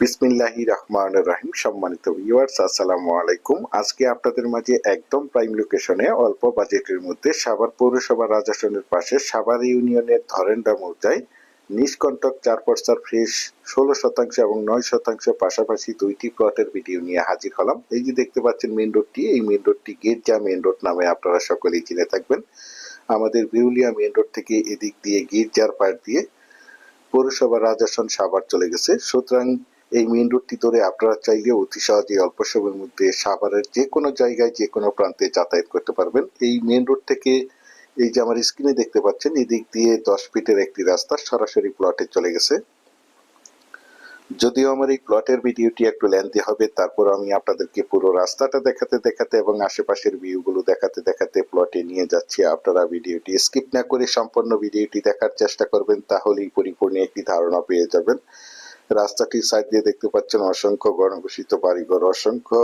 বিসমিল্লাহি রহমান রাহিম, সম্মানিত ভিউয়ার্স আসসালামু আলাইকুম। আজকে আপনাদের মাঝে একদম প্রাইম লোকেশনে অল্প বাজেটের মধ্যে সাভার পৌরসভা রাজাসনের পাশে সাভার ইউনিয়নের ধরেন্ডা মৌজায় নিষ্কণ্টক চার পর্সার ফ্রেশ ষোলো শতাংশ এবং নয় শতাংশ পাশাপাশি দুইটি প্লটের ভিডিও নিয়ে হাজির হলাম। এই যে দেখতে পাচ্ছেন মেন রোডটি এই মেন রোডটি গেটজা মেন রোড নামে আপনারা সকলেই চিনে থাকবেন। আমাদের বিউলিয়া মেন রোড থেকে এদিক দিয়ে গির্জার পাড় দিয়ে পৌরসভা রাজাসন সাভার চলে গেছে। সুতরাং এই মেইন রোডটি ধরে আপনারা চাইলে অতি সহজে অল্প সময়ের মধ্যে সাভারের যে কোনো জায়গায়, যে কোনো প্রান্তে যাতায়াত করতে পারবেন। এই মেইন রোড থেকে এই যে আমার স্ক্রিনে দেখতে পাচ্ছেন এই দিক দিয়ে দশ ফিটের একটি রাস্তা সরাসরি প্লটে চলে গেছে। যদিও আমার এই প্লটের ভিডিওটি একটু লেন্থি হবে, তারপর আমি আপনাদেরকে পুরো রাস্তাটা দেখাতে দেখাতে এবং আশেপাশের ভিউগুলো দেখাতে দেখাতে প্লটে নিয়ে যাচ্ছি। আপনারা ভিডিওটি স্কিপ না করে সম্পূর্ণ ভিডিওটি দেখার চেষ্টা করবেন, তাহলেই পরিপূর্ণ একটি ধারণা পেয়ে যাবেন। রাস্তাটির সাইড দিয়ে দেখতে পাচ্ছেন অসংখ্য গণঘোষিত বাড়িঘর, অসংখ্য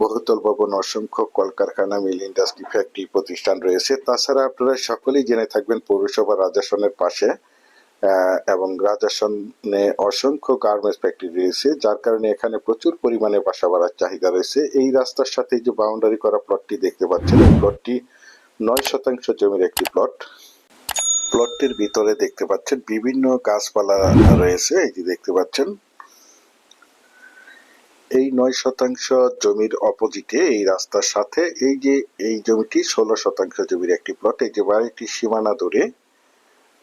বহুতল ভবন, অসংখ্য কলকারখানা, মিল ইন্ডাস্ট্রি ফ্যাক্টরি প্রতিষ্ঠান রয়েছে। তাছাড়া আপনারা সকলেই জেনে থাকবেন পৌরসভা রাজাসনের পাশে এবং রাজাসনে অসংখ্য গার্মেন্টস ফ্যাক্টরি রয়েছে, যার কারণে এখানে প্রচুর পরিমাণে বাসা বাড়ার চাহিদা রয়েছে। এই রাস্তার সাথে যে বাউন্ডারি করা প্লটটি দেখতে পাচ্ছেন, এই প্লটটি নয় শতাংশ জমির একটি প্লট প্লটটির ভিতরে দেখতে পাচ্ছেন বিভিন্ন গাছপালা রয়েছে, এই যে দেখতে পাচ্ছেন। এই নয় শতাংশ জমির অপোজিটে, এই রাস্তার সাথে, এই যে এই জমিটি ষোলো শতাংশ জমির একটি প্লট, এই যে বাড়িটির সীমানা ধরে,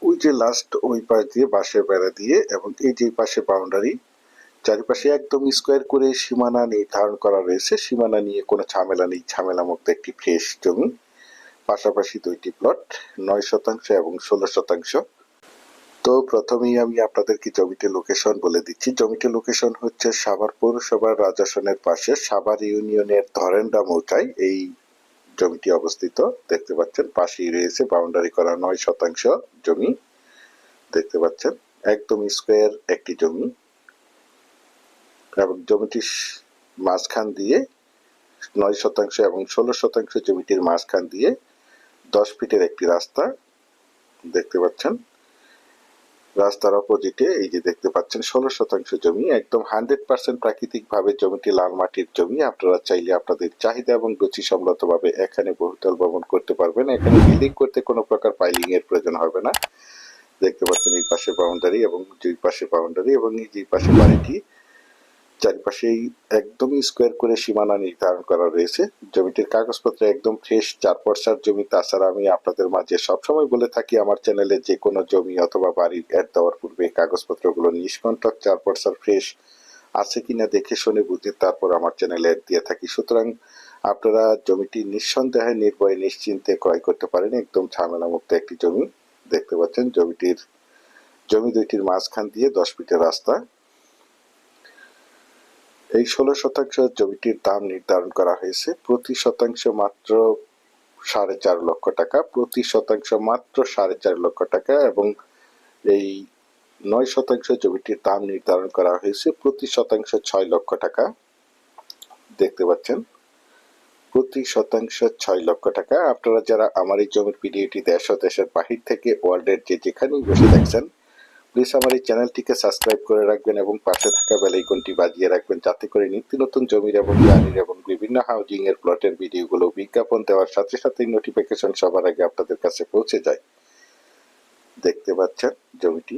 ওই যে লাস্ট ওই পাশ দিয়ে বাঁশের বেড়া দিয়ে এবং এই যে পাশে বাউন্ডারি চারিপাশে একদম স্কোয়ার করে সীমানা নির্ধারণ করা রয়েছে। সীমানা নিয়ে কোনো ঝামেলা নেই ঝামেলা মুক্ত একটি ফ্রেশ জমি। পাশাপাশি দুইটি প্লট নয় শতাংশ এবং ষোলো শতাংশ। তো প্রথমেই আমি আপনাদেরকে জমিটির লোকেশন বলে দিচ্ছি। জমিটির লোকেশন হচ্ছে সাভার পৌরসভার রাজাসনের পাশে সাভার ইউনিয়নের ধরেন্ডা মৌচায় এই জমিটি অবস্থিত। দেখতে পাচ্ছেন, পাশেই রয়েছে বাউন্ডারি করা নয় শতাংশ জমি। দেখতে পাচ্ছেন, একদম স্কোয়ার একটি জমি। এবং জমিটির মাঝখান দিয়ে নয় শতাংশ এবং ষোলো শতাংশ জমিটির মাঝখান দিয়ে দশ ফিটের একটি রাস্তা দেখতে পাচ্ছেন। রাস্তার অপোজিটে এই যে দেখতে পাচ্ছেন, ষোলো শতাংশ জমি, একদম হান্ড্রেড পার্সেন্ট প্রাকৃতিক ভাবে জমিটি লাল মাটির জমি। আপনারা চাইলে আপনাদের চাহিদা এবং রুচি সম্মত ভাবে এখানে বহুতল ভবন করতে পারবেন। এখানে বিল্ডিং করতে কোনো প্রকার পাইলিং এর প্রয়োজন হবে না। দেখতে পাচ্ছেন এই পাশে বাউন্ডারি এবং দুই পাশে বাউন্ডারি এবং এই যে পাশে বাড়িটি চারিপাশেই একদমই স্কোয়ার করে সীমানা নির্ধারণ করা রয়েছে। জমিটির কাগজপত্র একদম ফ্রেশ চার পর্সার জমি। তাছাড়া আমি আপনাদের মাঝে সবসময় বলে থাকি, আমার চ্যানেলে যে কোনো জমি অথবা বাড়ির অ্যাড দেওয়ার পূর্বে কাগজপত্রগুলো নিষ্কণ্টক চার পর্সার ফ্রেশ আছে কিনা দেখে শুনে বুঝে তারপর আমার চ্যানেলে অ্যাড দিয়ে থাকি। সুতরাং আপনারা জমিটি নিঃসন্দেহে নির্ভয়ে নিশ্চিন্তে ক্রয় করতে পারেন। একদম ঝামেলা মুক্ত একটি জমি। দেখতে পাচ্ছেন জমিটির, জমি দুইটির মাঝখান দিয়ে দশ ফিটের রাস্তা। ষোলো শতাংশ জমিটির দাম নির্ধারণ করা হয়েছে। প্রতি শতাংশ মাত্র সাড়ে চার লক্ষ টাকা, প্রতি শতাংশ মাত্র সাড়ে চার লক্ষ টাকা এবং এই নয় শতাংশ জমিটির দাম নির্ধারণ করা হয়েছে, প্রতি শতাংশ ছয় লক্ষ টাকা। দেখতে পাচ্ছেন, প্রতি শতাংশ ছয় লক্ষ টাকা। আপনারা যারা আমার এই জমির ভিডিওটি দেশ দেশের বাহির থেকে, ওয়ার্ল্ডের যে যেখানেই বসে দেখছেন প্লিজ আমার এই চ্যানেলটিকে সাবস্ক্রাইব করে রাখবেন এবং পাশে থাকা বেলাইকনটি বাজিয়ে রাখবেন যাতে করে নিত্য নতুন জমির এবং গাড়ির এবং বিভিন্ন হাউজিং এর প্লটের ভিডিওগুলো বিজ্ঞাপন দেওয়ার সাথে সাথে নোটিফিকেশন সবার আগে আপনাদের কাছে পৌঁছে যায়। দেখতে পাচ্ছেন জমিটি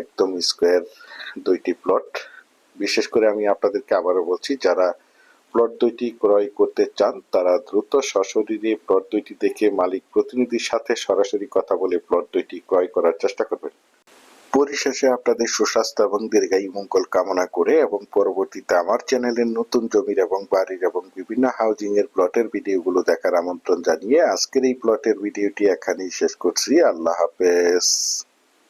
একদম স্কোয়ার দুইটি প্লট বিশেষ করে আমি আপনাদেরকে আবারও বলছি, যারা প্লট দুইটি ক্রয় করতে চান, তারা দ্রুত সশরীরে প্লট দুইটি দেখে মালিক প্রতিনিধির সাথে সরাসরি কথা বলে প্লট দুইটি ক্রয় করার চেষ্টা করবেন। পরিশেষে আপনাদের সুস্বাস্থ্য এবং দীর্ঘায়ু মঙ্গল কামনা করে এবং পরবর্তীতে আমার চ্যানেলের নতুন জমির এবং বাড়ির এবং বিভিন্ন হাউজিং এর প্লটের ভিডিওগুলো দেখার আমন্ত্রণ জানিয়ে আজকের এই প্লটের ভিডিওটি এখানেই শেষ করছি। আল্লাহ হাফেজ।